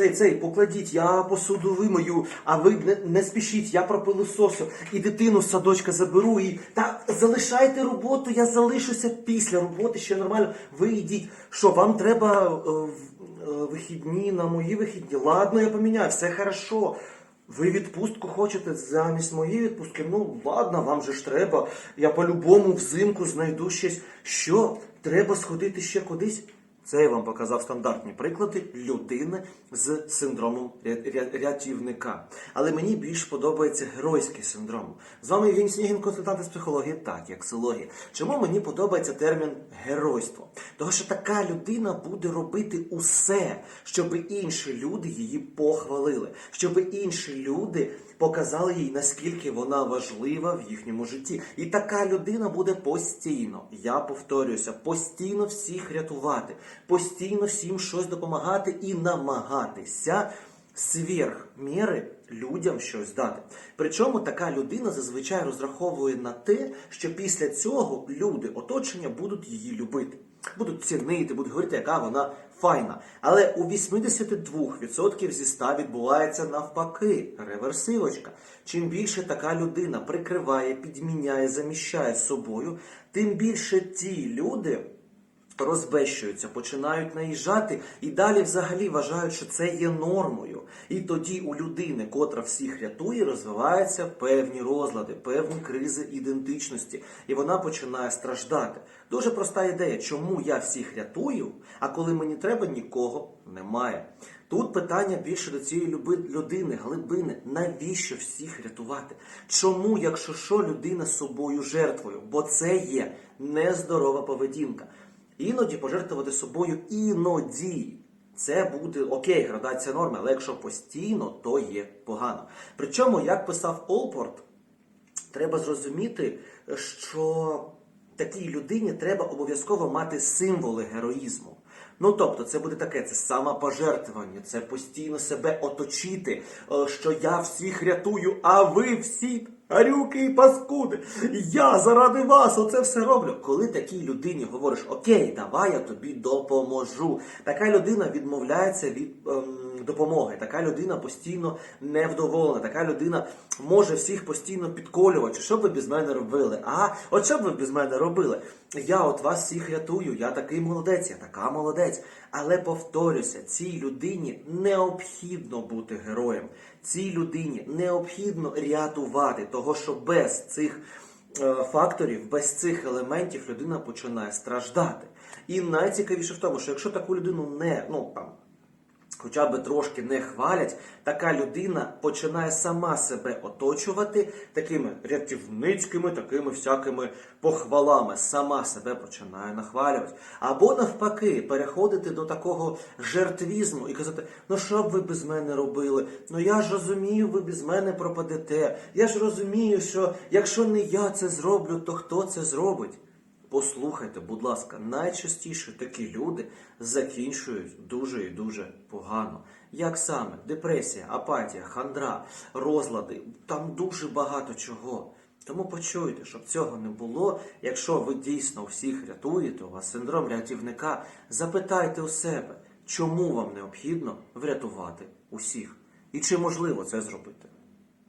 Цей, цей, покладіть, я посуду вимою, а ви не, не спішіть, я пропилососю. І дитину з садочка заберу і. Та залишайте роботу, я залишуся після роботи, ще нормально. Ви йдіть. Що, вам треба е, е, вихідні на мої вихідні? Ладно, я поміняю, все хорошо. Ви відпустку хочете замість моєї відпустки? Ну ладно, вам же ж треба. Я по-любому взимку знайду щось. Що? Треба сходити ще кудись? Це я вам показав стандартні приклади людини з синдромом ря- ря- рятівника. Але мені більш подобається геройський синдром. З вами Євгеній Снігін, консультант з психології, так, як силогії. Чому мені подобається термін геройство? Тому що така людина буде робити усе, щоб інші люди її похвалили, щоб інші люди показали їй, наскільки вона важлива в їхньому житті. І така людина буде постійно, я повторююся, постійно всіх рятувати, постійно всім щось допомагати і намагатися сверх міри людям щось дати. Причому така людина зазвичай розраховує на те, що після цього люди, оточення будуть її любити. Будуть цінити, будуть говорити, яка вона файна. Але у 82% зі 100 відбувається навпаки, реверсивочка. Чим більше така людина прикриває, підміняє, заміщає собою, тим більше ті люди розбещуються, починають наїжджати і далі взагалі вважають, що це є нормою. І тоді у людини, котра всіх рятує, розвиваються певні розлади, певні кризи ідентичності, і вона починає страждати. Дуже проста ідея, чому я всіх рятую, а коли мені треба, нікого немає. Тут питання більше до цієї людини, глибини. Навіщо всіх рятувати? Чому, якщо що, людина собою жертвою? Бо це є нездорова поведінка. Іноді пожертвувати собою іноді. Це буде окей, градація норми, але якщо постійно, то є погано. Причому, як писав Олпорт, треба зрозуміти, що такій людині треба обов'язково мати символи героїзму. Ну тобто, це буде таке, це самопожертвування, це постійно себе оточити, е, що я всіх рятую, а ви всі гарюки і паскуди. Я заради вас оце все роблю. Коли такій людині говориш, окей, давай я тобі допоможу. Така людина відмовляється від ем, допомоги. Така людина постійно невдоволена. Така людина може всіх постійно підколювати. Що б ви без мене робили? А от що б ви без мене робили? Я от вас всіх рятую, я такий молодець, я така молодець. Але повторюся, цій людині необхідно бути героєм. Цій людині необхідно рятувати, того що без цих е, факторів, без цих елементів людина починає страждати. І найцікавіше в тому, що якщо таку людину не ну там. Хоча б трошки не хвалять, така людина починає сама себе оточувати такими рятівницькими, такими всякими похвалами, сама себе починає нахвалювати. Або навпаки, переходити до такого жертвізму і казати: ну що б ви без мене робили? Ну я ж розумію, ви без мене пропадете. Я ж розумію, що якщо не я це зроблю, то хто це зробить? Послухайте, будь ласка, найчастіше такі люди закінчують дуже і дуже погано. Як саме депресія, апатія, хандра, розлади, там дуже багато чого. Тому почуйте, щоб цього не було. Якщо ви дійсно всіх рятуєте, у вас синдром рятівника, запитайте у себе, чому вам необхідно врятувати усіх, і чи можливо це зробити.